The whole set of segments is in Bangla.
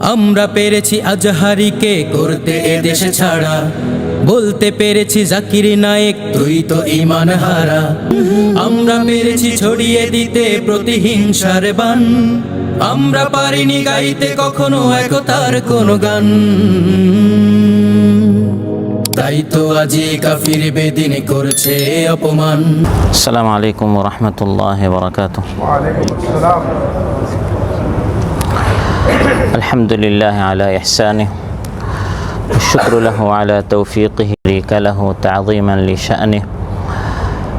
আমরা পেরেছি আজহারিকে করতে এ দেশে ছাড়া। বলতে পেরেছি জাকির নায়েক তুই তো ইমান হারা। আমরা পেরেছি ছড়িয়ে দিতে প্রতিহিংসার বান। আমরা পারিনি গাইতে কখনো একতার কোনো গান। সালামালাইকুম বেদিন করছে অপমান। সালাম আলাইকুম রহমতুল্লাহ বারাকাত الحمد لله على إحسانه والشكر له على توفيقه. شريك له تعظيما لشأنه.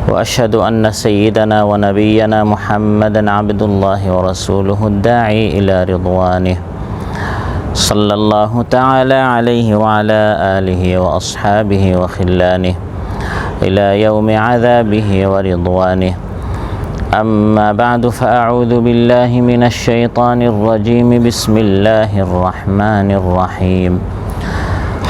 وأشهد أن سيدنا ونبينا محمدا عبد الله ورسوله الداعي إلى رضوانه. صلى الله تعالى عليه وعلى آله وأصحابه وخلانه إلى يوم عذابه ورضوانه. أما بعد فأعوذ بالله من الشيطان الرجيم بسم الله الرحمن الرحيم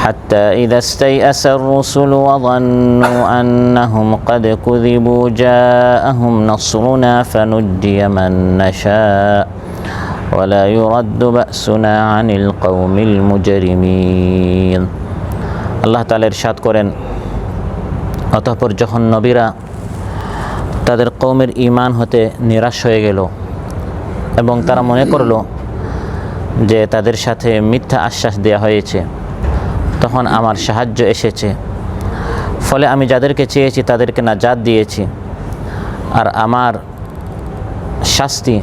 حتى إذا استيأس الرسل وظنوا أنهم قد كذبوا جاءهم نصرنا فنجي من نشاء ولا يرد بأسنا عن القوم المجرمين الله تعالى إرشاد করেন অতঃপর যখন নবীরা তাদের কৌমের ইমান হতে নিরাশ হয়ে গেল এবং তারা মনে করল যে তাদের সাথে মিথ্যা আশ্বাস দেওয়া হয়েছে। তখন আমার সাহায্য এসেছে। ফলে আমি যাদেরকে চেয়েছি তাদেরকে নাজাত দিয়েছি। আর আমার শাস্তি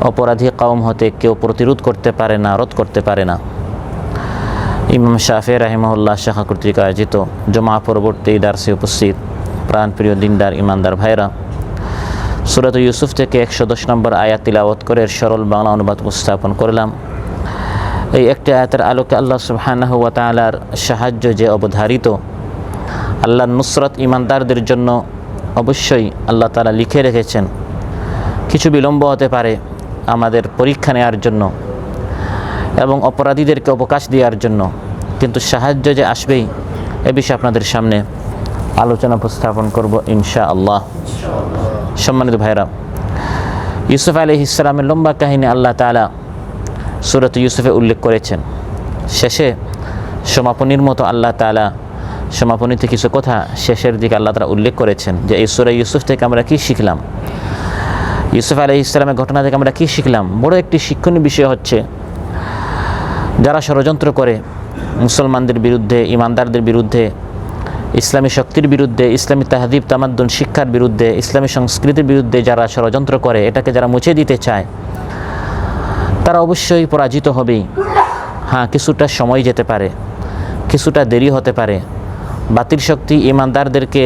অপরাধী কওম হতে কেউ প্রতিরোধ করতে পারে না, রোধ করতে পারে না। ইমাম শাফে রাহিমহুল্লাহ শাখা কর্তৃক আয়োজিত জমা পরবর্তী দার্সে উপস্থিত প্রাণপ্রিয় দিনদার ইমানদার ভাইরা, সুরত ইউসুফ থেকে একশো দশ নম্বর আয়াত তিলাওয়াত করে সরল বাংলা অনুবাদ উপস্থাপন করলাম। এই একটি আয়াতের আলোকে আল্লাহ সুবহানাহু ওয়া তাআলার সাহায্য যে অবধারিত, আল্লাহর নুসরত ইমানদারদের জন্য অবশ্যই আল্লাহ তাআলা লিখে রেখেছেন। কিছু বিলম্ব হতে পারে আমাদের পরীক্ষা নেওয়ার জন্য এবং অপরাধীদেরকে অবকাশ দেওয়ার জন্য, কিন্তু সাহায্য যে আসবেই এ বিষয়ে আপনাদের সামনে। আলোচনা উপস্থাপন করব ইনশা আল্লাহ সম্মানিত ভাইরা ইউসুফ আলি ইসলামের লম্বা কাহিনী আল্লাহ তালা সুরত ইউসুফে উল্লেখ করেছেন। শেষে সমাপনীর মতো আল্লাহ তালা সমাপনীতে কিছু কথা শেষের দিকে আল্লাহ তালা উল্লেখ করেছেন যে এই সুরা ইউসুফ থেকে আমরা কী শিখলাম? ইউসুফ আলি ইসলামের ঘটনা থেকে আমরা কী শিখলাম? বড় একটি শিক্ষণীয় বিষয় হচ্ছে, যারা ষড়যন্ত্র করে, মুসলমানদের বিরুদ্ধে, ইমানদারদের বিরুদ্ধে ইসলামী শক্তির বিরুদ্ধে, ইসলামী তাহাদিব তামাদ্দুন শিক্ষার বিরুদ্ধে, ইসলামী সংস্কৃতির বিরুদ্ধে যারা ষড়যন্ত্র করে, এটাকে যারা মুছে দিতে চায়, তারা অবশ্যই পরাজিত হবেই। হ্যাঁ কিছুটা সময় যেতে পারে, কিছুটা দেরি হতে পারে। বাতিল শক্তি ইমানদারদেরকে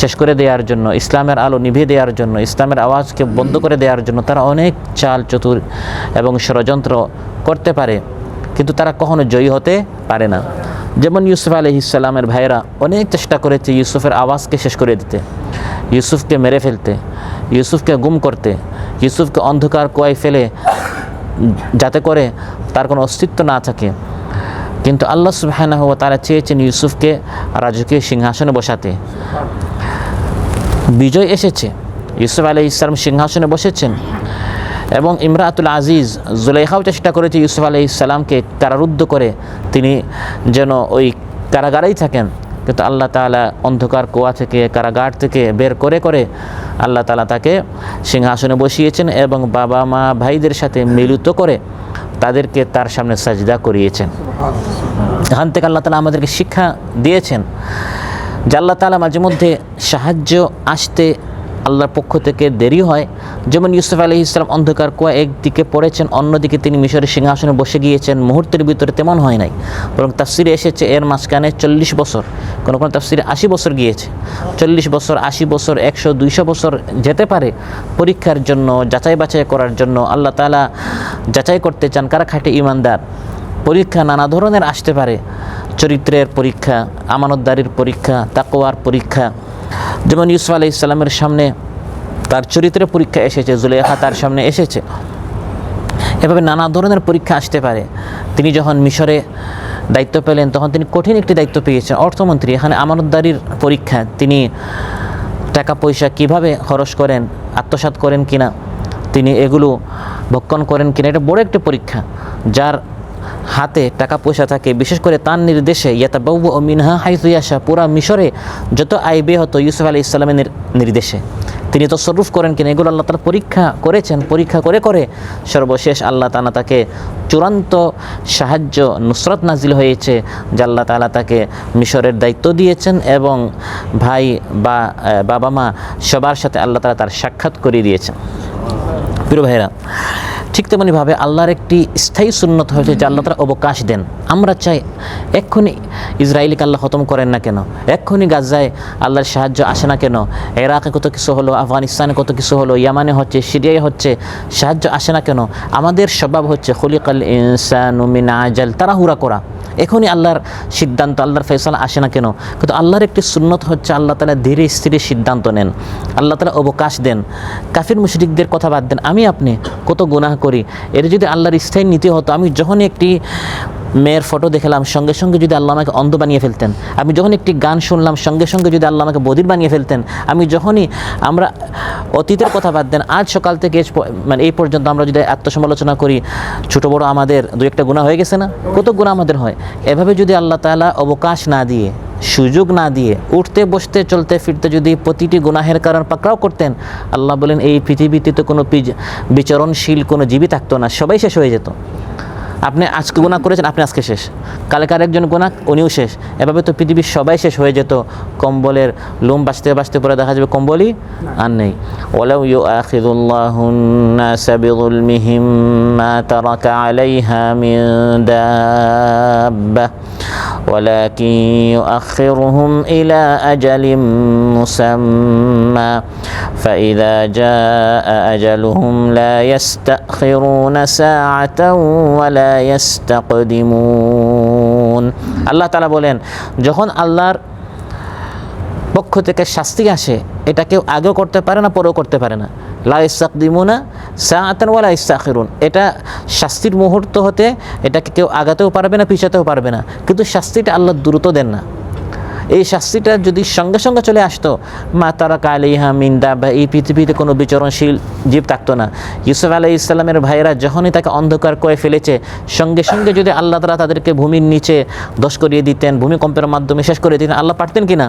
শেষ করে দেওয়ার জন্য, ইসলামের আলো নিভিয়ে দেওয়ার জন্য, ইসলামের আওয়াজকে বন্ধ করে দেওয়ার জন্য তারা অনেক চাল, চতুর এবং ষড়যন্ত্র করতে পারে। কিন্তু তারা কখনো জয়ী হতে পারে না। যেমন ইউসুফ আলি ইসাল্লামের ভাইয়েরা অনেক চেষ্টা করেছে ইউসুফের আওয়াজকে শেষ করে দিতে। ইউসুফকে মেরে ফেলতে, ইউসুফকে গুম করতে, ইউসুফকে অন্ধকার কুয়ায় ফেলে যাতে করে তার কোনো অস্তিত্ব না থাকে। কিন্তু আল্লাহ হওয়া তারা চেয়েছেন ইউসুফকে রাজকীয় সিংহাসনে বসাতে। বিজয় এসেছে। ইউসুফ আলি ইসলাম সিংহাসনে বসেছেন। এবং ইমরাতুল আজিজ জুলাইখাও চেষ্টা করেছে ইউসুফ আলি ইসলামকে কারারুদ্ধ করে তিনি যেন ওই কারাগারেই থাকেন। কিন্তু আল্লাহ তালা অন্ধকার কুয়া থেকে, কারাগার থেকে বের করে করে আল্লাহ তালা তাকে সিংহাসনে বসিয়েছেন এবং বাবা, মা, ভাইদের সাথে মিলিত করে তাদেরকে তার সামনে সাজদা করিয়েছেন। এখান থেকে আল্লাহ তালা আমাদেরকে শিক্ষা দিয়েছেন যে আল্লাহ তালা মাঝে মধ্যে সাহায্য আসতে আল্লাহর পক্ষ থেকে দেরি হয়। যেমন ইউসুফ আলহি ইসলাম অন্ধকার কুয়া একদিকে পড়েছেন, অন্যদিকে তিনি মিশরের সিংহাসনে বসে গিয়েছেন। মুহূর্তের ভিতরে তেমন হয় নাই, বরং তাফসিরে এসেছে এর মাঝখানে চল্লিশ বছর, কোনো কোনো তাফসিরে আশি বছর গিয়েছে। চল্লিশ বছর, আশি বছর, একশো, দুইশো বছর যেতে পারে পরীক্ষার জন্য, যাচাই বাছাই করার জন্য আল্লাহ তালা যাচাই করতে চান কারা খাটে ইমানদার পরীক্ষা নানা ধরনের আসতে পারে, চরিত্রের পরীক্ষা, আমানতদারির পরীক্ষা তাকোয়ার পরীক্ষা যেমন ইউসুফ আলি ইসলামের সামনে তার চরিত্রের পরীক্ষা এসেছে জুলেখা তার সামনে এসেছে। এভাবে নানা ধরনের পরীক্ষা আসতে পারে। তিনি যখন মিশরে দায়িত্ব পেলেন, তখন তিনি কঠিন একটি দায়িত্ব পেয়েছেন। অর্থমন্ত্রী, এখানে আমানতদারির পরীক্ষা, তিনি টাকা, পয়সা কীভাবে খরচ করেন, আত্মসাৎ করেন কিনা, তিনি এগুলো ভক্ষণ করেন কিনা, এটা বড় একটি পরীক্ষা, যার হাতে টাকা পয়সা থাকে, বিশেষ করে তার নির্দেশে ইয়াতাবাউ ও মিনহা হাইতুয়াশা পুরা মিশরে যত আয় বে হতো ইউসুফ আলী ইসলামের নির্দেশে। তিনি তো সরুফ করেন কিনা, এগুলো আল্লাহ তালা পরীক্ষা করেছেন, পরীক্ষা করে করে সর্বশেষ আল্লাহ তালা তাকে চূড়ান্ত সাহায্য, নুসরত নাজিল হয়েছে, যে আল্লাহ তালা তাকে মিশরের দায়িত্ব দিয়েছেন এবং ভাই বা বাবা মা সবার সাথে আল্লাহ তালা তার সাক্ষাৎ করিয়ে দিয়েছেন। প্রিয় ভাইরা ঠিক তেমনিভাবে আল্লাহর একটি স্থায়ী সুন্নত হয়েছে যে আল্লাহ তারা অবকাশ দেন। আমরা চাই এক্ষুনি ইসরায়েলি আল্লাহ খতম করেন না কেন? এক্ষুনি গাজায় আল্লাহর সাহায্য আসে না কেন? এরাকে কত কিছু হলো, আফগানিস্তানে কত কিছু হলো, ইয়ামানে হচ্ছে, সিরিয়ায় হচ্ছে, সাহায্য আসে না কেন? আমাদের স্বভাব হচ্ছে, খলিকাল ইনসান আজাল হুরা করা। এখনই আল্লাহর সিদ্ধান্ত, আল্লাহর ফেসলা আসে না কেন? কিন্তু আল্লাহর একটি সুন্নত হচ্ছে আল্লাহ তালা ধীরে স্থিরে সিদ্ধান্ত নেন। আল্লাহ তালা অবকাশ দেন। কাফির মুশরিকদের কথা বাদ দেন। আমি আপনি কত গুনাহ করি? এর যদি আল্লাহর স্থায়ী নীতি হতো, আমি যখনই একটি মেয়ের ফটো দেখলাম, সঙ্গে সঙ্গে যদি আল্লাহ আমাকে অন্ধ বানিয়ে ফেলতেন, আমি যখন একটি গান শুনলাম, সঙ্গে সঙ্গে যদি আল্লাহ আমাকে বদির বানিয়ে ফেলতেন, আমি যখনই আমরা অতীতের কথা বাদ দেন, আজ সকাল থেকে মানে এই পর্যন্ত আমরা যদি আত্মসমালোচনা করি, ছোট বড় আমাদের দু একটা গুণা হয়ে গেছে না? কত গুণা আমাদের হয়? এভাবে যদি আল্লাহ তালা অবকাশ না দিয়ে, সুযোগ না দিয়ে, উঠতে, বসতে, চলতে, ফিরতে যদি প্রতিটি গুনাহের কারণ পাকড়াও করতেন, আল্লাহ বলেন, এই পৃথিবীতে তো কোনো বিচরণশীল কোনো জীবী থাকতো না, সবাই শেষ হয়ে যেত। আপনি আজকে গুণা করেছেন আপনি আজকে শেষ কালকে আরেকজন গুণা উনিও শেষ এভাবে তো পৃথিবীর সবাই শেষ হয়ে যেত কম্বলের লোম বাঁচতে বাঁচতে পরে দেখা যাবে কম্বলই আর নেই ওলাউ ইউ আখিদুল্লাহুন্নাস বিযুলমিহিম মা তারাকা আলাইহা মিন দাব্বাহ ولكن يؤخرهم إلى أجل مسمى فإذا جاء أجلهم لا يستأخرون ساعة ولا يستقدمون আল্লাহ তালা বলেন যখন আল্লাহর পক্ষ থেকে শাস্তি আসে এটা কেউ আগেও করতে পারে না পরেও করতে পারে না লা ইস্তাকদিমুনা সাআতান ওয়ালা ইস্তাখিরুন এটা শাস্তির মুহূর্ত হতে এটাকে কেউ আগাতেও পারবে না পিছাতেও পারবে না কিন্তু শাস্তিটা আল্লাহ দ্রুত দেন না এই শাস্তিটা যদি সঙ্গে সঙ্গে চলে আসতো, মা তারা কালিহা মিন্দা বা এই পৃথিবীতে কোনো বিচরণশীল জীব থাকতো না। ইউসুফ আলাই ইসলামের ভাইয়েরা যখনই তাকে অন্ধকার করে ফেলেছে, সঙ্গে সঙ্গে যদি আল্লাহ তারা তাদেরকে ভূমির নিচে দশ করিয়ে দিতেন, ভূমিকম্পের মাধ্যমে শেষ করে দিতেন, আল্লাহ পারতেন কি না?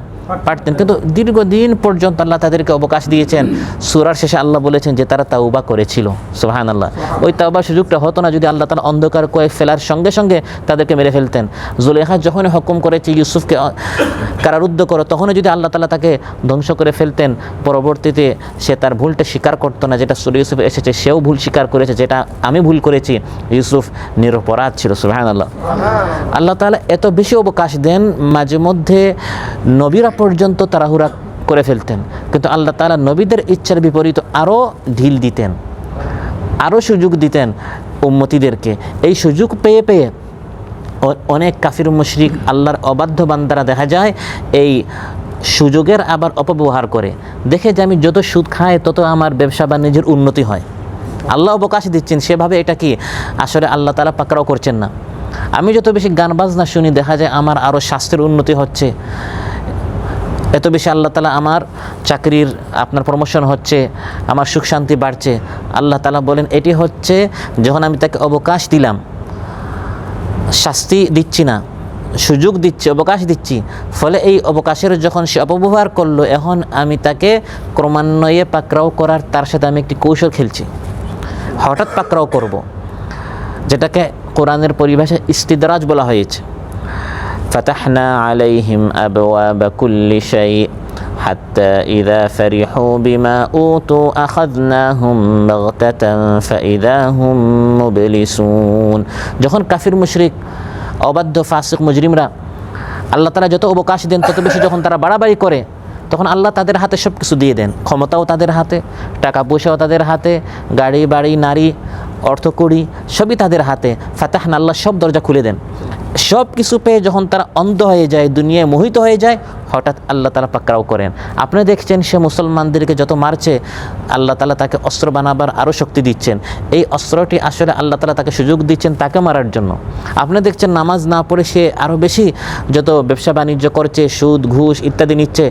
পারতেন। কিন্তু দীর্ঘদিন পর্যন্ত আল্লাহ তাদেরকে অবকাশ দিয়েছেন। সুরার শেষে আল্লাহ বলেছেন যে তারা তাওবা করেছিল। সোহান আল্লাহ ওই তাওবার সুযোগটা হতো না যদি আল্লাহ তারা অন্ধকার করে ফেলার সঙ্গে সঙ্গে তাদেরকে মেরে ফেলতেন। জুলেখা যখন হুকুম করেছে ইউসুফকে কারারুদ্ধ করো তখনও যদি আল্লাহ তালা তাকে ধ্বংস করে ফেলতেন, পরবর্তীতে সে তার ভুলটা স্বীকার করতো না, যেটা সুর ইউসুফ এসেছে, সেও ভুল স্বীকার করেছে, যেটা আমি ভুল করেছি, ইউসুফ নিরপরাধ ছিল সুহান আল্লাহ আল্লাহ তালা এত বেশি অবকাশ দেন, মাঝে মধ্যে নবীরা পর্যন্ত তাড়াহুড়া করে ফেলতেন, কিন্তু আল্লাহ তালা নবীদের ইচ্ছার বিপরীত আরও ঢিল দিতেন আরও সুযোগ দিতেন উম্মতিদেরকে। এই সুযোগ পেয়ে পেয়ে অনেক কাফির মুশরিক আল্লাহর অবাধ্য বান্দারা দেখা যায়, এই সুযোগের আবার অপব্যবহার করে। দেখে যে আমি যত সুদ খাই, তত আমার ব্যবসা বাণিজ্যের উন্নতি হয়। আল্লাহ অবকাশ দিচ্ছেন, সেভাবে এটা কি? আসলে আল্লাহ তালা পাকড়াও করছেন না। আমি যত বেশি গান বাজনা শুনি, দেখা যায় আমার আরও স্বাস্থ্যের উন্নতি হচ্ছে। এত বেশি আল্লাহ তালা আমার চাকরির, আপনার প্রমোশন হচ্ছে, আমার সুখ শান্তি বাড়ছে। আল্লাহ তালা বলেন, এটি হচ্ছে যখন আমি তাকে অবকাশ দিলাম শাস্তি দিচ্ছি না, সুযোগ দিচ্ছি, অবকাশ দিচ্ছি। ফলে এই অবকাশের যখন সে অপব্যবহার করল, এখন আমি তাকে ক্রমান্বয়ে পাকড়াও করার, তার সাথে আমি একটি কৌশল খেলছি। হঠাৎ পাকড়াও করব। যেটাকে কোরআনের পরিভাষা ইস্তিদারাজ বলা হয়েছে। ফাতাহনা আলাইহিম আবওয়াবা কুল্লি শাই حتى إذا فرحوا بما أوتوا أخذناهم بغتة فإذا هم مبلسون যখন কাফির মুশরিক অবাধ্য ফাসিক মুজরিমরা আল্লাহ তারা যত অবকাশ দেন তত বেশি যখন তারা বাড়াবাড়ি করে তখন আল্লাহ তাদের হাতে সব কিছু দিয়ে দেন ক্ষমতাও তাদের হাতে টাকা পয়সাও তাদের হাতে গাড়ি বাড়ি নারী অর্থকড়ি সবই তাদের হাতে ফাতাহান আল্লাহ সব দরজা খুলে দেন সব কিছু পেয়ে যখন তারা অন্ধ হয়ে যায় দুনিয়ায় মোহিত হয়ে যায় হঠাৎ আল্লাহ তালা পাকড়াও করেন। আপনি দেখছেন সে মুসলমানদেরকে যত মারছে, আল্লাহ তালা তাকে অস্ত্র বানাবার আরও শক্তি দিচ্ছেন। এই অস্ত্রটি আসলে আল্লাহ তালা তাকে সুযোগ দিচ্ছেন তাকে মারার জন্য। আপনি দেখছেন নামাজ না পড়ে সে আরও বেশি যত ব্যবসা বাণিজ্য করছে, সুদ, ঘুষ ইত্যাদি নিচ্ছে,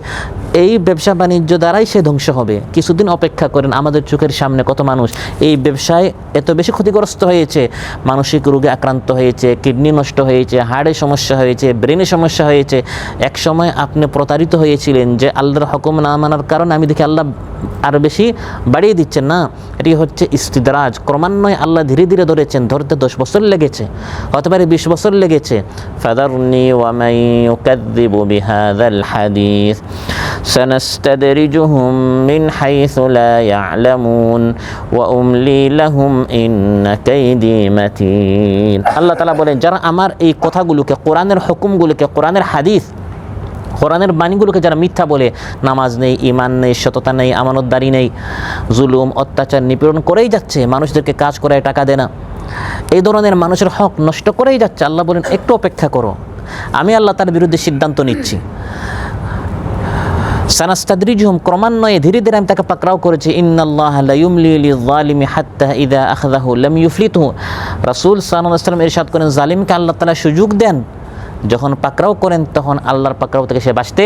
এই ব্যবসা বাণিজ্য দ্বারাই সে ধ্বংস হবে। কিছুদিন অপেক্ষা করেন, আমাদের চোখের সামনে কত মানুষ। এই ব্যবসায় এত বেশি ক্ষতিগ্রস্ত হয়েছে, মানসিক রোগে আক্রান্ত হয়েছে, কিডনি নষ্ট হয়েছে, হাড়ে সমস্যা হয়েছে, ব্রেনে সমস্যা হয়েছে। এক সময় আপনি প্রতারিত হয়েছিলেন যে আল্লাহর হুকুম না মানার কারণে আমি দেখি আল্লাহ আরও বেশি বাড়িয়ে দিচ্ছেন না এটি হচ্ছে ইস্তিদরাজ ক্রমান্বয়ে আল্লাহ ধীরে ধীরে ধরেছেন ধরতে দশ বছর লেগেছে হতে পারে বিশ বছর লেগেছে ফাদারনি ওয়ামাই ইউকাযযিবু বিহাযাল হাদিস سنستدرجهم من حيث لا يعلمون وأملي لهم إن كيدي متين আল্লাহ তাআলা বলেন যারা আমার এই কথাগুলোকে কোরআনের হুকুমগুলোকে কোরআনের হাদিস কোরআনের বাণীগুলোকে যারা মিথ্যা বলে, নামাজ নেই ইমান নেই, সততা নেই, আমানতদারি নেই, জুলুম, অত্যাচার নিপীড়ন করেই যাচ্ছে, মানুষদেরকে কাজ করে টাকা দেয় না। এই ধরনের মানুষের হক নষ্ট করেই যাচ্ছে, আল্লাহ বলেন, একটু অপেক্ষা করো। আমি আল্লাহ তার বিরুদ্ধে সিদ্ধান্ত নিচ্ছি। সানাস্তাদ্রিজুম ক্রমান্বয়ে ধীরে ধীরে আমি তাকে পাকড়াও করেছি, ইন্নাল্লাহ লা ইউমলি লিয-যালিমি হাত্তা ইযা আখাযাহু লাম ইউফলিতহু। রাসূল সাল্লাল্লাহু আলাইহি ওয়াসাল্লাম ইরশাদ করেন, জালিমকে আল্লাহ তাআলা সুযোগ দেন যখন পাকড়াও করেন, তখন আল্লাহর পাকড়াও থেকে সে বাঁচতে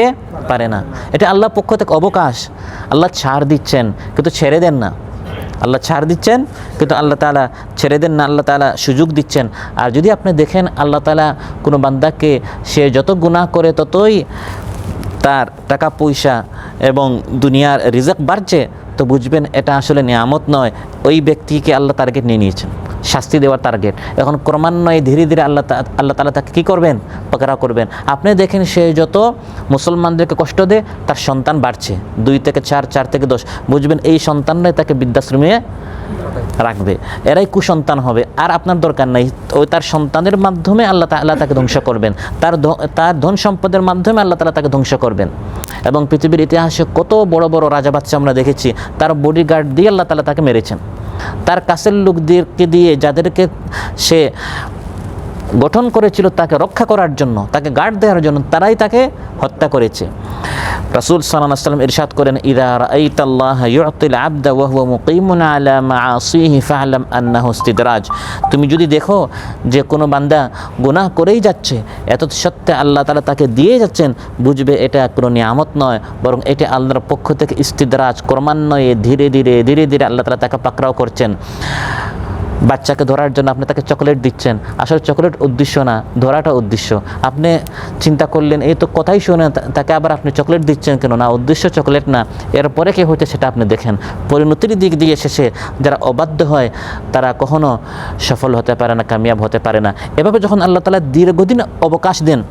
পারে না। এটা আল্লাহর পক্ষ থেকে অবকাশ। আল্লাহ ছাড় দিচ্ছেন, কিন্তু ছেড়ে দেন না। আল্লাহ ছাড় দিচ্ছেন, কিন্তু আল্লাহ তালা ছেড়ে দেন না, আল্লাহ তালা সুযোগ দিচ্ছেন। আর যদি আপনি দেখেন, আল্লাহ তালা কোনো বান্দাকে সে যত গুনাহ করে, ততই তার টাকা, পয়সা এবং দুনিয়ার রিজেক বাড়ছে, তো বুঝবেন এটা আসলে নিয়ামত নয়। ওই ব্যক্তিকে আল্লাহ টার্গেট নিয়ে নিয়েছেন। শাস্তি দেওয়ার টার্গেট এখন ক্রমান্বয়ে ধীরে ধীরে আল্লাহ আল্লাহ তালা তাকে কী করবেন? পাকড়া করবেন। আপনি দেখেন সে যত মুসলমানদেরকে কষ্ট দেয়, তার সন্তান বাড়ছে। দুই থেকে চার চার থেকে দশ। বুঝবেন, এই সন্তানরাই তাকে বৃদ্ধাশ্রমে রাখবে। এরাই কুসন্তান হবে। আর আপনার দরকার নাই। ওই তার সন্তানের মাধ্যমে আল্লাহ আল্লাহ তাকে ধ্বংস করবেন। তার তার ধন সম্পদের মাধ্যমে আল্লাহ তালা তাকে ধ্বংস করবেন। এবং পৃথিবীর ইতিহাসে কত বড় বড় রাজা বাচ্চা আমরা দেখেছি, তার বডিগার্ড দিয়ে আল্লাহ তালা তাকে মেরেছেন। তার কাছের লোকদেরকে দিয়ে যাদেরকে সে গঠন করেছিল তাকে রক্ষা করার জন্য, তাকে গার্ড দেওয়ার জন্য, তারাই তাকে হত্যা করেছে। রাসূল আলাইহি সাল্লাম ইরশাদ করেন, ইদা রাআইতাল্লাহ ইউতিল আবদা ওয়া হুয়া মুকিমুন আলা মাআসিহি ফা'লাম আন্নাহু তুমি যদি দেখো যে কোনো বান্দা গুনাহ করেই যাচ্ছে এত সত্ত্বে আল্লাহ তাআলা তাকে দিয়ে যাচ্ছেন, বুঝবে এটা কোনো নিয়ামত নয়, বরং এটা আল্লাহর পক্ষ থেকে ইস্তিদরাজ, ক্রমান্বয়ে ধীরে ধীরে ধীরে ধীরে আল্লাহ তাআলা তাকে পাকড়াও করছেন। বাচ্চাকে ধরার জন্য আপনি তাকে চকলেট দিচ্ছেন। আসলে চকলেট উদ্দেশ্য না, ধরাটা উদ্দেশ্য। আপনি চিন্তা করলেন, এই তো কথাই শুনে তা- তাকে আবার আপনি চকলেট দিচ্ছেন কেন? না, উদ্দেশ্য চকলেট না। এরপরে কে হচ্ছে সেটা আপনি দেখেন। পরিণতির দিক দিয়ে শেষে যারা অবাধ্য হয়, তারা কখনো সফল হতে পারে না, কামিয়াব হতে পারে না। এভাবে যখন আল্লাহ তালা দীর্ঘদিন অবকাশ দেন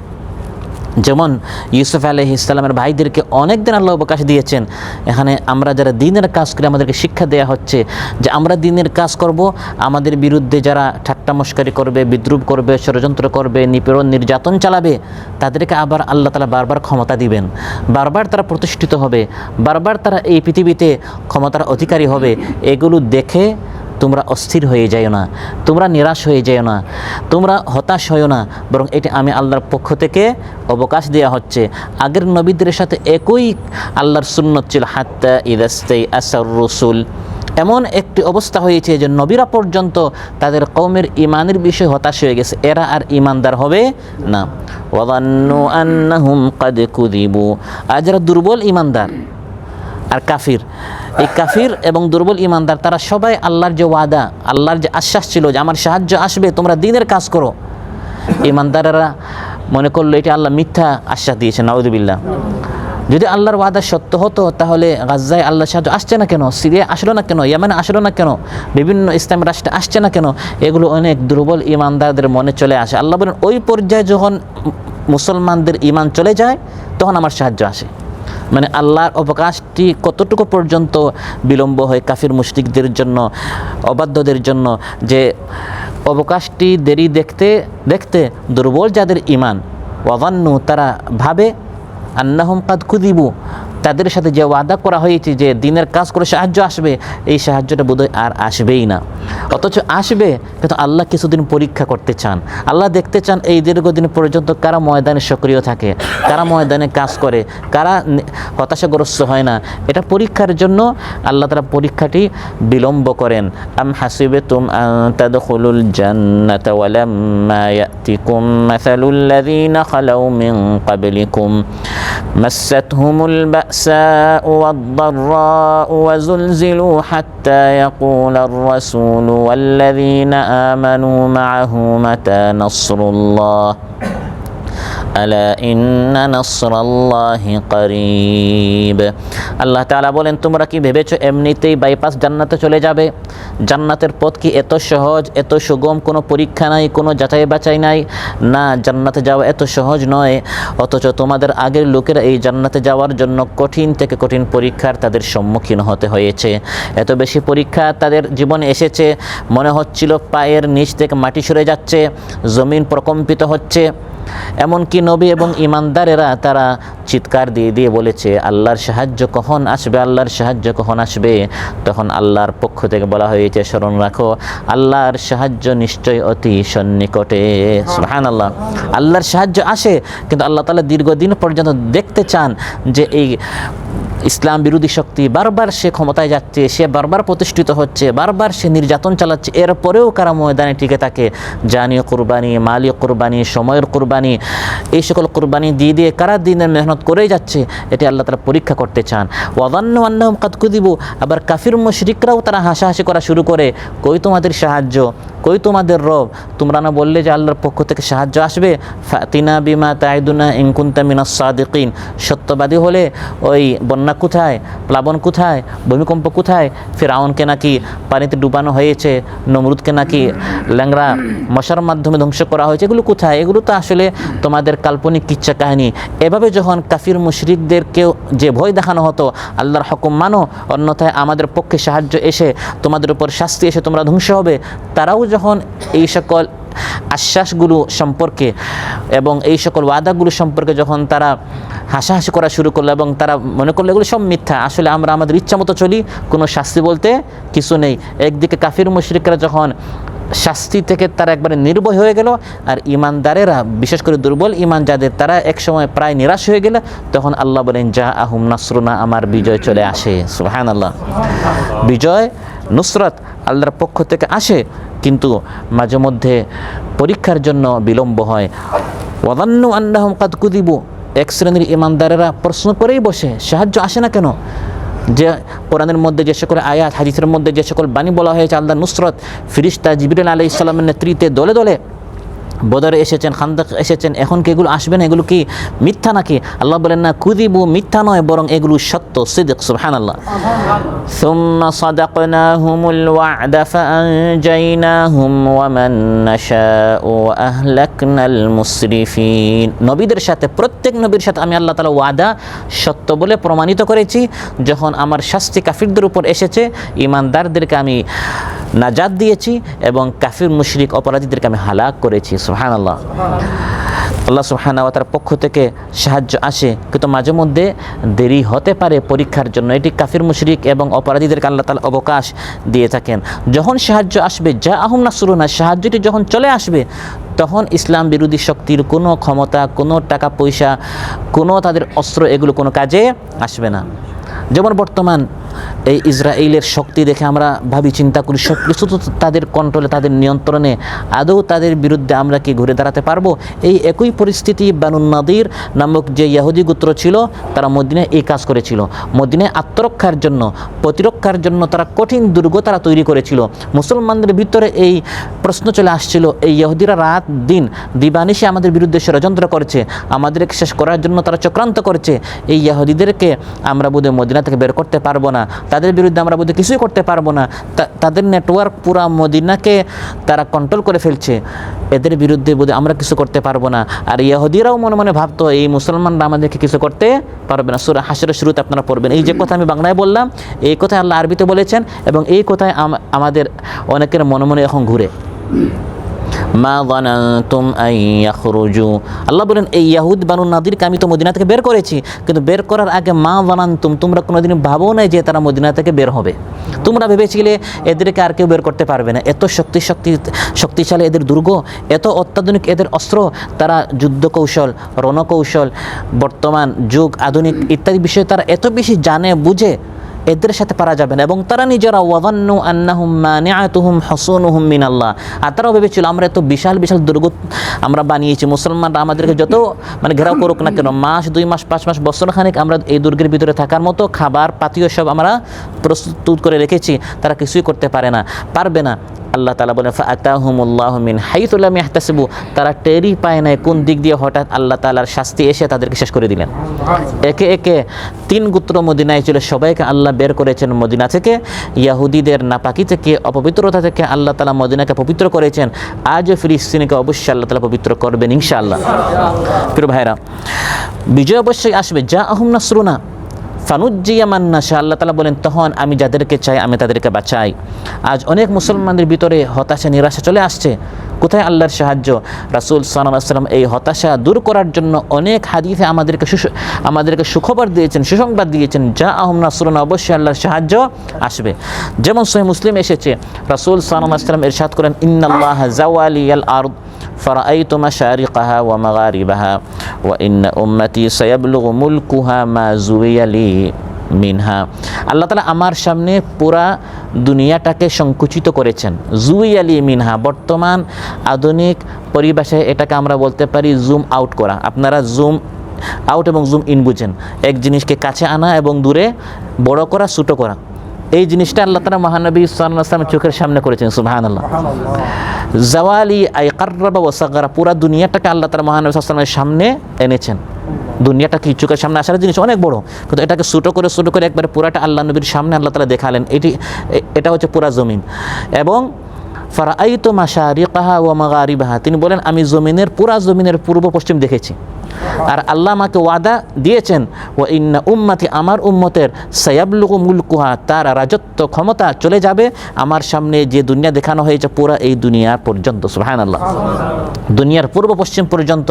যেমন ইউসুফ আলহ ইসলামের ভাইদেরকে অনেক দিন আল্লাহ অবকাশ দিয়েছেন। এখানে আমরা যারা দিনের কাজ করে আমাদেরকে শিক্ষা দেওয়া হচ্ছে যে আমরা দিনের কাজ করব, আমাদের বিরুদ্ধে যারা ঠাট্টা মস্কারি করবে, বিদ্রুপ করবে, ষড়যন্ত্র করবে, নিপীড়ন, নির্যাতন চালাবে, তাদেরকে আবার আল্লাহ তালা বারবার ক্ষমতা দিবেন। বারবার তারা প্রতিষ্ঠিত হবে, বারবার তারা এই পৃথিবীতে ক্ষমতার অধিকারী হবে। এগুলো দেখে তোমরা অস্থির হয়ে যাও না, তোমরা নিরাশ হয়ে যাও না, তোমরা হতাশ হও না, বরং এটা আমি আল্লাহর পক্ষ থেকে অবকাশ দেওয়া হচ্ছে। আগের নবীদের সাথে একই আল্লাহর সুন্নত ছিল, হাত্তা ইদাস্তাই আসার রসুল। এমন একটি অবস্থা হয়েছে যে নবীরা পর্যন্ত তাদের কৌমের ইমানের বিষয়ে হতাশ হয়ে গেছে, এরা আর ইমানদার হবে না। ওয়াদান্নু আর যারা দুর্বল ইমানদার আর কাফির। এই কাফির এবং দুর্বল ইমানদার, তারা সবাই আল্লাহর যে ওয়াদা, আল্লাহর যে আশ্বাস ছিল যে আমার সাহায্য আসবে, তোমরা দিনের কাজ করো। ইমানদারেরা মনে করল, এটা আল্লাহ মিথ্যা আশ্বাস দিয়েছে নাউদুবিল্লাহ যদি আল্লাহর ওয়াদা সত্য হতো, তাহলে গাজ্জায় আল্লাহ সাহায্য আসছে না কেন? সিরিয়া আসলো না কেন? ইয়ামানে আসলো না কেন? বিভিন্ন ইসলামী রাষ্ট্রে আসছে না কেন? এগুলো অনেক দুর্বল ইমানদারদের মনে চলে আসে। আল্লাহ বলেন, ওই পর্যায়ে যখন মুসলমানদের ইমান চলে যায়, তখন আমার সাহায্য আসে। মানে আল্লাহর অবকাশটি কতটুকু পর্যন্ত বিলম্ব হয় কাফির মুশরিকদের জন্য, অবাধ্যদের জন্য, যে অবকাশটি দেরি দেখতে দেখতে দুর্বল যাদের ইমান ওয়াভান্নু তারা ভাবে, আন্নাহম কাদ কুদিবু তাদের সাথে যে ওয়াদা করা হয়েছে যে দিনের কাজ করে সাহায্য আসবে, এই সাহায্যটা বোধহয় আর আসবেই না। অথচ আসবে, কিন্তু আল্লাহ কিছুদিন পরীক্ষা করতে চান। আল্লাহ দেখতে চান এই দীর্ঘদিন পর্যন্ত কারা ময়দানে সক্রিয় থাকে, কারা ময়দানে কাজ করে, কারা হতাশাগ্রস্ত হয় না। এটা পরীক্ষার জন্য আল্লাহ তারা পরীক্ষাটি বিলম্ব করেন। আম হাসিবে তুম তাদখুলুল জান্নাত ওয়ালাম্মা ইয়াতিকুম মাসালুল লাযীনা খালাউ মিন مستهم البأساء والضراء وزلزلوا حتى يقول الرسول والذين آمنوا معه متى نصر الله আলা ইন্না আল্লাহ তাআলা বলেন, তোমরা কি ভেবেছো এমনিতেই বাইপাস জান্নাতে চলে যাবে? জান্নাতের পথ কি এত সহজ, এত সুগম, কোনো পরীক্ষা নাই, কোনো যাচাই বাছাই নাই? না, জান্নাতে যাওয়া এত সহজ নয়, অথচ তোমাদের আগের লোকেরা এই জান্নাতে যাওয়ার জন্য কঠিন থেকে কঠিন পরীক্ষার তাদের সম্মুখীন হতে হয়েছে। এত বেশি পরীক্ষা তাদের জীবনে এসেছে, মনে হচ্ছিল পায়ের নিচ থেকে মাটি সরে যাচ্ছে, জমিন প্রকম্পিত হচ্ছে এমনকি নবী এবং ইমানদারেরা তারা চিৎকার দিয়ে দিয়ে বলেছে আল্লাহর সাহায্য কখন আসবে? আল্লাহর সাহায্য কখন আসবে? তখন আল্লাহর পক্ষ থেকে বলা হয়েছে স্মরণ রাখো আল্লাহর সাহায্য নিশ্চয় অতি সন্নিকটে। সুহান আল্লাহ আল্লাহর সাহায্য আসে কিন্তু আল্লাহ তালা দীর্ঘদিন পর্যন্ত দেখতে চান যে এই ইসলাম বিরোধী শক্তি বারবার সে ক্ষমতায় যাচ্ছে সে বারবার প্রতিষ্ঠিত হচ্ছে বারবার সে নির্যাতন চালাচ্ছে এরপরেও কারা ময়দানে টিকে থাকে? জানীয় কোরবানি মালীয় কোরবানি সময়ের কোরবানি এই সকল কোরবানি দিয়ে দিয়ে কারা দিনের মেহনত করেই যাচ্ছে, এটি আল্লাহ তারা পরীক্ষা করতে চান। ওয়াদান্ন আন্নাহম কাতকুদিব আবার কাফির মুশরিকরাও তারা হাসাহাসি করা শুরু করে। কই তোমাদের সাহায্য? কই তোমাদের রব? তোমরা না বললে যে আল্লাহর পক্ষ থেকে সাহায্য আসবে? ফাতিনা বিমা তাইদুনা ইনকুন্তা মিনাস সাদিকিন। সত্যবাদী হলে ওই বন্যা কোথায়? প্লাবন কোথায়? ভূমিকম্প কোথায়? ফেরাউনকে নাকি পানিতে ডুবানো হয়েছে? নমরুদকে নাকি ল্যাংরা মশার মাধ্যমে ধ্বংস করা হয়েছে? এগুলো কোথায়? এগুলো তো আসলে তোমাদের কাল্পনিক কিচ্ছা কাহিনী। এভাবে যখন কাফির মুশরিকদেরকেও যে ভয় দেখানো হতো, আল্লাহর হুকুম মানো, অন্যথায় আমাদের পক্ষে সাহায্য এসে তোমাদের উপর শাস্তি এসে তোমরা ধ্বংস হবে। তারাও যখন এই সকল আশ্বাসগুলো সম্পর্কে এবং এই সকল ওয়াদাগুলো সম্পর্কে যখন তারা হাসাহাসি করা শুরু করল এবং তারা মনে করল এগুলো সব মিথ্যা, আসলে আমরা আমাদের ইচ্ছা মতো চলি, কোনো শাস্তি বলতে কিছু নেই। একদিকে কাফির মুশরিকরা যখন শাস্তি থেকে তারা একবারে নির্ভয় হয়ে গেল। আর ইমানদারেরা, বিশেষ করে দুর্বল ইমান যাদের তারা একসময় প্রায় নিরাশ হয়ে গেলে। তখন আল্লাহ বলেন যা আহুম নাসরুনা, আমার বিজয় চলে আসে। সুহান আল্লাহ বিজয়, নুসরত আল্লাহর পক্ষ থেকে আসে, কিন্তু মাঝে মধ্যে পরীক্ষার জন্য বিলম্ব হয়। ওয়াদান্নু আন্নাহম কাদ কুদিবু। এক শ্রেণির ইমানদারেরা প্রশ্ন করেই বসে, সাহায্য আসে না কেন? যে কোরআনের মধ্যে যে সকল আয়াত, হাদিসের মধ্যে যে সকল বাণী বলা হয়েছে আল্লাহ নুসরত, ফিরিস্তা জিবিরুল আলাই ইসলামের নেতৃত্বে দলে দলে বদরে এসেছেন খান্দাক এসেছেন এখন কি এগুলো আসবে না এগুলো কি মিথ্যা নাকি আল্লাহ বলেন না কুদিবু মিথ্যা নয় বরং এগুলো সত্য সিদ্দিক সুবহান আল্লাহ ثم صدقناهم الوعد فأنجيناهم ومن نشاء وأهلكنا المسرفين নবীদের সাথে প্রত্যেক নবীর সাথে আমি আল্লাহ তাআলা ওয়াদা সত্য বলে প্রমাণিত করেছি যখন আমার শাস্তি কাফিরদের উপর এসেছে ইমানদারদেরকে আমি নাজাদ দিয়েছি এবং কাফির মুশরিক অপরাধীদেরকে আমি হালাক করেছি সুবহানাল্লাহ। আল্লাহ ওয়া তাআলার পক্ষ থেকে সাহায্য আসে, কিন্তু মাঝে মধ্যে দেরি হতে পারে পরীক্ষার জন্য। এটি কাফির, মুশরিক এবং অপরাধীদেরকে আল্লাহ তাআলা অবকাশ দিয়ে থাকেন। যখন সাহায্য আসবে যা আহম না শুরু না সাহায্যটি যখন চলে আসবে, তখন ইসলাম বিরোধী শক্তির কোনো ক্ষমতা, কোনো টাকা, পয়সা, কোনো তাদের অস্ত্র, এগুলো কোনো কাজে আসবে না। যেমন বর্তমান এই ইসরায়েলের শক্তি দেখে আমরা ভাবি, চিন্তা করি সব কিছু তো তাদের কন্ট্রোলে তাদের নিয়ন্ত্রণে, আদৌ তাদের বিরুদ্ধে আমরা কি ঘুরে দাঁড়াতে পারব? এই একই পরিস্থিতি বানুন নাদির নামক যে ইয়াহুদি গোত্র ছিল, তারা মদিনায় এই কাজ করেছিল। মদিনায় আত্মরক্ষার জন্য, প্রতিরক্ষার জন্য তারা কঠিন দুর্গ তারা তৈরি করেছিল। মুসলমানদের ভিতরে এই প্রশ্ন চলে আসছিল, এই ইয়াহুদিরা রাত দিন দিবানিশে আমাদের বিরুদ্ধে ষড়যন্ত্র করেছে, আমাদেরকে শেষ করার জন্য তারা চক্রান্ত করেছে, এই ইহুদিদেরকে আমরা বোধহয় মদিনা থেকে বের করতে পারব না। তাদের বিরুদ্ধে আমরা বোধহয় কিছুই করতে পারব না। তাদের নেটওয়ার্ক পুরা মদিনাকে তারা কন্ট্রোল করে ফেলছে। এদের বিরুদ্ধে বোধহয় আমরা কিছু করতে পারব না। আর ইহুদিরাও মনে মনে ভাবতো, এই মুসলমানরা আমাদেরকে কিছু করতে পারবে না। সুরা হাসরের শুরুতে আপনারা পড়বেন। এই যে কথা আমি বাংলায় বললাম, এই কথা আল্লাহ আরবিতে বলেছেন এবং এই কথায় আমাদের অনেকের মনে মনে এখন ঘুরে। মা যানান্তুম আন ইয়াখরুজু। আল্লাহ বলেন, এই ইয়াহুদ, বানু নাদিরকে আমি তো মদিনা থেকে বের করেছি। কিন্তু বের করার আগে মা জানান্তুম, তোমরা কোনোদিন ভাবো নাই যে তারা মদিনা থেকে বের হবে। তোমরা ভেবেছিলে এদেরকে আর কেউ বের করতে পারবে না। এত শক্তি শক্তি, শক্তিশালী এদের দুর্গ, এত অত্যাধুনিক এদের অস্ত্র, তারা যুদ্ধ কৌশল রণকৌশল, বর্তমান যুগ, আধুনিক ইত্যাদি বিষয়ে তারা এত বেশি জানে, বুঝে এদের সাথে পারা যাবে না। এবং তারা নিজেরা ওয়াদান্নু আন্নাহুম মানিআতুহুম হাসুনুহুম মিনাল্লাহ। আর তারাও ভেবেছিল, আমরা এত বিশাল বিশাল দুর্গ আমরা বানিয়েছি। মুসলমানরা আমাদেরকে যত মানে ঘেরাও করুক না কেন, মাস, দুই মাস, পাঁচ মাস বছর খানিক আমরা এই দুর্গের ভিতরে থাকার মতো খাবার, পাতিও সব আমরা প্রস্তুত করে রেখেছি। তারা কিছুই করতে পারে না। পারবে না। আল্লাহ তালা বলেন ফাতাহুমুল্লাহ মিন হাইতুল্লাহ ইয়াহতাসিবু। তারা টেরি পায় নাই কোন দিক দিয়ে হঠাৎ আল্লাহ তালার শাস্তি এসে তাদেরকে শেষ করে দিলেন। একে একে তিন গোত্র মদিনায় ছিল সবাইকে আল্লাহ বের করেছেন মদিনা থেকে। ইয়াহুদিদের নাপাকি থেকে, অপবিত্রতা থেকে আল্লাহ তালা মদিনাকে পবিত্র করেছেন। আজও ফিলিস্তিনিকে অবশ্যই আল্লাহ তালা পবিত্র করবেন ইনশাআল্লাহ। প্রিয় ভাইরা বিজয় অবশ্যই আসবে। যা আহম নাসরুনা। ফানুজ্জিয়া সে আল্লাহ তালা বলেন, তখন আমি যাদেরকে চাই, আমি তাদেরকে বাঁচাই। আজ অনেক মুসলমানদের ভিতরে হতাশা, নিরাশা চলে আসছে। কোথায় আল্লাহর সাহায্য রাসুল সাল্লাম এই হতাশা দূর করার জন্য অনেক হাদিসে আমাদেরকে সুস- আমাদেরকে সুখবর দিয়েছেন সুসংবাদ দিয়েছেন যা আহম নাসরুন অবশ্যই আল্লাহর সাহায্য আসবে যেমন সহি মুসলিম এসেছে রাসুল সাল্লাম এরশাদ করেন ইন্নাল্লাহ জাওয়ালি আল আরদ فرأيت مشارقها ومغاربها وإن أمتي سيبلغ ملكها ما زوي لي মিনহা। আল্লাহ তালা আমার সামনে পুরা দুনিয়াটাকে সংকুচিত করেছেন। জুই আলী মিনহা, বর্তমান আধুনিক পরিভাষায় এটাকে আমরা বলতে পারি জুম আউট করা। আপনারা জুম আউট এবং জুম ইন বুঝেন। এক জিনিসকে কাছে আনা এবং দূরে বড় করা, ছোটো করা। এই জিনিসটা আল্লাহ তালা মহানবী সাল্লামের চোখের সামনে করেছেন সুবাহান আল্লাহ জাওয়ালি আই কার্রাবা ওসাগারা পুরা দুনিয়াটাকে আল্লাহ তালা মহানবী সাল্লামের সামনে এনেছেন। দুনিয়াটা কি চোখের সামনে আসার জিনিস অনেক বড়। কিন্তু এটাকে ছোটো করে ছোটো করে একবারে পুরাটা আল্লাহ নবীর সামনে আল্লাহ তালা দেখালেন। এটি এটা হচ্ছে পুরা জমিন। এবং ফারাই তো মাসা রিকাহা ও মাগারিবাহা, তিনি বলেন, আমি জমিনের, পুরা জমিনের পূর্ব পশ্চিম দেখেছি। আর আল্লাহ আমাকে ওয়াদা দিয়েছেন ও ইন্না উম্মাতি আমার উম্মতের সয়াবলুকু মুলকুহা, তার রাজত্ব ক্ষমতা চলে যাবে। আমার সামনে যে দুনিয়া দেখানো হয়েছে, পুরা এই দুনিয়া পর্যন্ত। সুহান আল্লাহ দুনিয়ার পূর্ব পশ্চিম পর্যন্ত,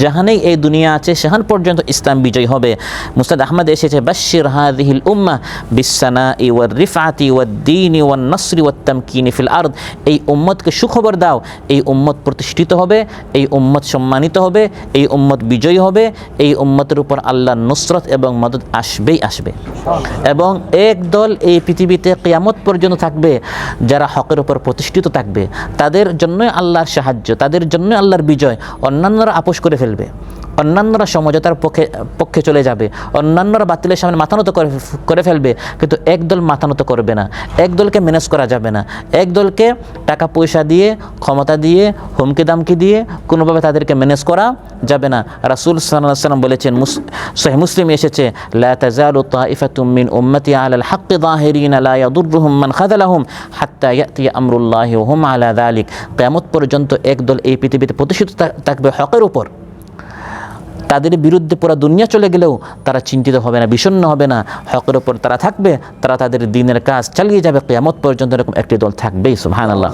যেখানেই এই দুনিয়া আছে, সেখান পর্যন্ত ইসলাম বিজয় হবে। মুস্তাদ আহমদ এসেছে বাশির হাদিহিল উম্মা বিসানা ওয়ার রিফাতি ওয়াদ্দিন ওয়ান নসরি ওয়াত্তামকিনি ফিল আরদ। এই উম্মতকে সুখবর দাও। এই উম্মত প্রতিষ্ঠিত হবে, এই উম্মত সম্মানিত হবে, এই উম্মত বিজয়ী হবে, এই উম্মতের উপর আল্লাহ নুসরত এবং মদত আসবেই আসবে। এবং এক দল এই পৃথিবীতে কেয়ামত পর্যন্ত থাকবে, যারা হকের উপর প্রতিষ্ঠিত থাকবে, তাদের জন্যই আল্লাহর সাহায্য, তাদের জন্যই আল্লাহর বিজয়, অন্যান্যরা আপোষ করে ফেলবে। অন্যান্যরা সমঝোতার পক্ষে পক্ষে চলে যাবে। অন্যান্যরা বাতিলের সামনে মাথানত করে করে ফেলবে, কিন্তু একদল মাথানত করবে না। একদলকে ম্যানেজ করা যাবে না। একদলকে টাকা পয়সা দিয়ে, ক্ষমতা দিয়ে, হুমকি দামকি দিয়ে কোনোভাবে তাদেরকে ম্যানেজ করা যাবে না। রাসুল সাল্লাম বলেছেন সহি মুসলিম এসেছে, লা মিন হুম পর্যন্ত একদল এই পৃথিবীতে প্রতিষ্ঠিত থাকবে হকের উপর। তাদের বিরুদ্ধে পুরো দুনিয়া চলে গেলেও তারা চিন্তিত হবে না, বিষণ্ণ হবে না। হকের ওপর তারা থাকবে, তারা তাদের দিনের কাজ চালিয়ে যাবে, কেয়ামত পর্যন্ত এরকম একটি দল থাকবেই সুহান আল্লাহ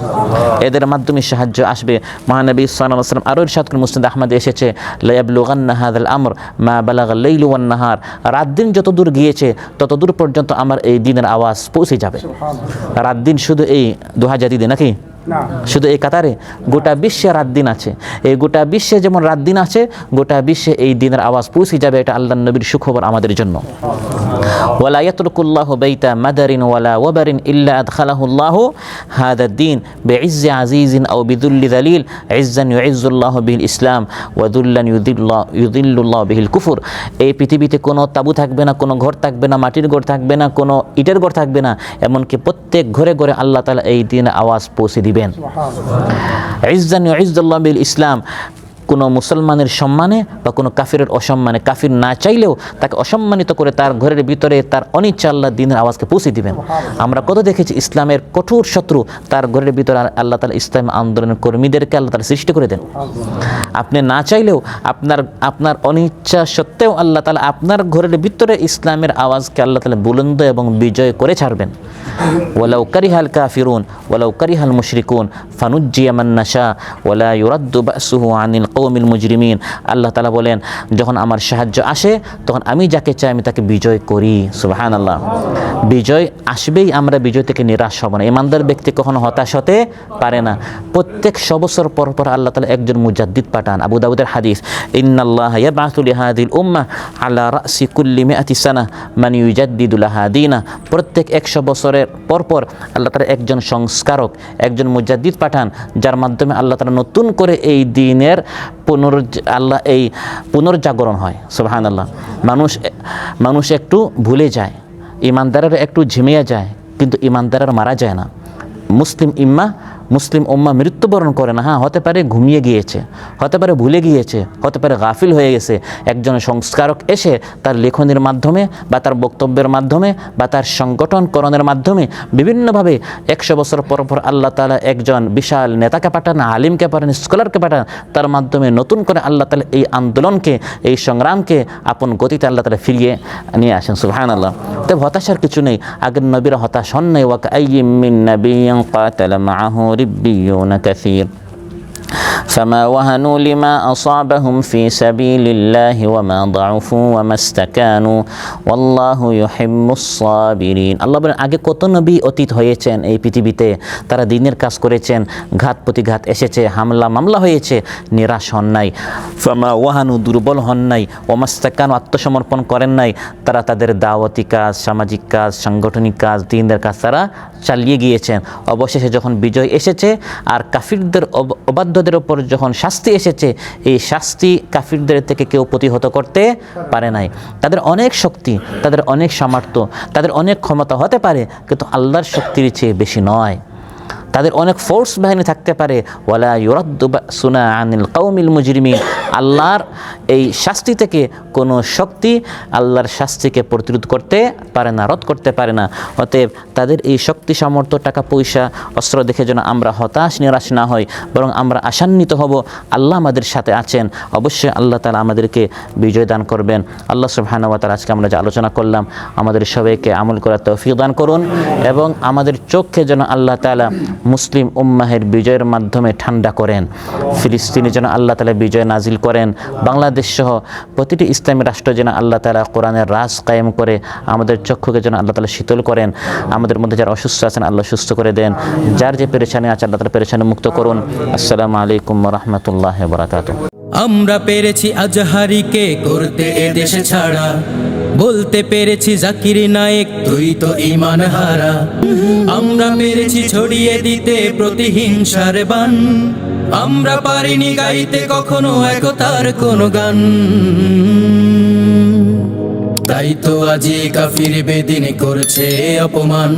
এদের মাধ্যমে সাহায্য আসবে। মহানবী সাল্লাম আরও ইরশাদ করে মুসলিদ আহমদ এসেছে লাইবলুগান্না হাদাল আমর মা বালাগ লাইলুয়ান নাহার। রাত দিন যত দূর গিয়েছে, তত দূর পর্যন্ত আমার এই দিনের আওয়াজ পৌঁছে যাবে। রাত দিন শুধু এই দু হাজার দিন নাকি? শুধু এই কাতারে? গোটা বিশ্বে রাত দিন আছে। এই গোটা বিশ্বে যেমন রাত দিন আছে, গোটা বিশ্বে এই দিনের আওয়াজ পৌঁছে যাবে, এটা আল্লাহ নবীর সুখবর আমাদের জন্য। ওয়ালা ইয়াতরুকুল্লাহু বাইতা মাদারিন ওয়ালা ওয়াবারিন ইল্লা আদখালাহুল্লাহু হাদা দ্বীন বিইজ্জি আজিজিন আও বিদুল্লি দালিল। ইজ্জান ইউইজ্জুল্লাহু বিল ইসলাম ওয়া দুল্লান ইউদিল্লুল্লাহু বিহিল কুফর। এই পৃথিবীতে কোনো তাবু থাকবে না, কোনো ঘর থাকবে না, মাটির ঘর থাকবে না, কোনো ইটের ঘর থাকবে না, এমনকি প্রত্যেক ঘরে ঘরে আল্লাহ তাআলা এই দিন আওয়াজ পৌঁছে দিবে দিবেন ইজ্জান ইউইজ্জুল্লাহ বিল ইসলাম কোনো মুসলমানের সম্মানে বা কোনো কাফিরের অসম্মানে। কাফির না চাইলেও তাকে অসম্মানিত করে তার ঘরের ভিতরে তার অনিচ্ছা আল্লাহ দিনের আওয়াজকে পৌঁছে দিবেন। আমরা কত দেখেছি ইসলামের কঠোর শত্রু তার ঘরের ভিতরে আল্লাহ তালা ইসলাম আন্দোলনের কর্মীদেরকে আল্লাহ তালা সৃষ্টি করে দেন। আপনি না চাইলেও আপনার আপনার অনিচ্ছা সত্ত্বেও আল্লাহ তালা আপনার ঘরের ভিতরে ইসলামের আওয়াজকে আল্লাহ তালা বুলন্দ এবং বিজয় করে ছাড়বেন। ওয়ালাউ কারিহাল কাফিরুন ওয়ালাউ কারিহাল মুশরিকুন ফানুজ্জিয়া মান নাশা ওয়ালা ইউরাদ্দু বাসুহু আনিল কওমিল মুজরিমিন। আল্লাহ তালা বলেন, যখন আমার সাহায্য আসে, তখন আমি যাকে চাই আমি তাকে বিজয় করি। সুবহানাল্লাহ। বিজয় আসবেই, আমরা বিজয় থেকে নিরাশ হব না। ইমানদার ব্যক্তি কখনো হতাশ হতে পারে না। প্রত্যেক ছ বছর পর পর আল্লাহ তালা একজন মুজাদ্দিদ পাঠান। আবু দাউদের হাদিস, ইন্নাল্লাহ ইয়াবআসু লিহাদিল উম্মাহ আলা রাসি কুল্লি মিআতি সানা, মান ইউজাদ্দিদু লাহা দীনা। প্রত্যেক একশো বছরের পর পর আল্লাহ তালা একজন সংস্কারক, একজন মুজাদ্দিদ পাঠান, যার মাধ্যমে আল্লাহ তালা নতুন করে এই দিনের পুনরুজ আল্লাহ এই পুনর্জাগরণ হয় সুবাহান আল্লাহ মানুষ মানুষ একটু ভুলে যায়, ইমানদারের একটু ঝিমিয়ে যায়, কিন্তু ইমানদারের মারা যায় না। মুসলিম ইম্মা মুসলিম উম্মা মৃত্যুবরণ করে না। হ্যাঁ হতে পারে ঘুমিয়ে গিয়েছে, হতে পারে ভুলে গিয়েছে, হতে পারে গাফিল হয়ে গেছে। একজন সংস্কারক এসে তার লেখনের মাধ্যমে বা তার বক্তব্যের মাধ্যমে বা তার সংগঠনকরণের মাধ্যমে বিভিন্নভাবে একশো বছর পর পর আল্লাহ তালা একজন বিশাল নেতাকে পাঠান, আলিমকে পাঠান, স্কলারকে পাঠান। তার মাধ্যমে নতুন করে আল্লাহ তালা এই আন্দোলনকে, এই সংগ্রামকে আপন গতিতে আল্লাহ তালা ফিরিয়ে নিয়ে আসেন সুহান আল্লাহ তবে হতাশার কিছু নেই। আগের নবীরা হতাশ হন নাই। ওয়াক কাতালা মাআহু রিব্বিয়ুন কাসীর فما وهنوا لما أصابهم في سبيل الله وما ضعفوا وما استكانوا والله يحب الصابرين আল্লাহ বলেন আগে কত নবী অতীত হয়েছেন এই পৃথিবীতে তারা দিনের কাজ করেছেন ঘাত প্রতিঘাত এসেছে হামলা মামলা হয়েছে নিরাশ হন নাই ফামা ওয়াহানু দুর্বল হন নাই ওমাস্তাকান আত্মসমর্পণ করেন নাই তারা তাদের দাওয়াতি কাজ সামাজিক কাজ সাংগঠনিক কাজ দিনদের কাজ তারা চালিয়ে গিয়েছেন অবশেষে যখন বিজয় এসেছে আর কাফিরদের অব- অবাধ্যদের ওপর যখন শাস্তি এসেছে, এই শাস্তি কাফিরদের থেকে কেউ প্রতিহত করতে পারে নাই। তাদের অনেক শক্তি, তাদের অনেক সামর্থ্য, তাদের অনেক ক্ষমতা হতে পারে, কিন্তু আল্লাহর শক্তির চেয়ে বেশি নয়। তাদের অনেক ফোর্স বাহিনী থাকতে পারে। ওয়ালা সুনা আনিল কৌমিল মুজরিমিন। আল্লাহর এই শাস্তি থেকে কোনো শক্তি আল্লাহর শাস্তিকে প্রতিরোধ করতে পারে না রদ করতে পারে না। অতএব তাদের এই শক্তি, সামর্থ্য, টাকা, পয়সা, অস্ত্র দেখে যেন আমরা হতাশ, নিরাশ না হই, বরং আমরা আশান্বিত হব। আল্লাহ আমাদের সাথে আছেন। অবশ্যই আল্লাহ তালা আমাদেরকে বিজয় দান করবেন। আল্লাহ সুবহানাহু তাআলা, আজকে আমরা যে আলোচনা করলাম, আমাদের সবাইকে আমল করার তৌফিক দান করুন এবং আমাদের চোখকে যেন আল্লাহ তাআলা মুসলিম উম্মাহের বিজয়ের মাধ্যমে ঠান্ডা করেন। ফিলিস্তিনে যেন আল্লাহ তাআলা বিজয় নাজিল করেন। বাংলাদেশ সহ প্রতিটি ইসলামী রাষ্ট্র যেন আল্লাহ তালা কোরআনের রাজ কায়েম করে, আমাদের চক্ষুকে যেন আল্লাহ তাআলা শীতল করেন। আমাদের মধ্যে যারা অসুস্থ আছেন, আল্লাহ সুস্থ করে দেন। যার যে পেরেশানি আছে, আল্লাহ তাআলা পেরেশানি মুক্ত করুন। আসসালামু আলাইকুম রহমতুল্লাহ বরাকাতুহ। আমরা পেরেছি আজহারিকে, করতে এদেশে ছাড়া। বলতে পেরেছি জাকির নায়েক তুই তো ইমান হারা। আমরা পেরেছি ছড়িয়ে দিতে প্রতিহিংসার বান। আমরা পারিনি গাইতে কখনো একতার কোনো গান। তাই তো আজি কাফির বেদিন করছে অপমান।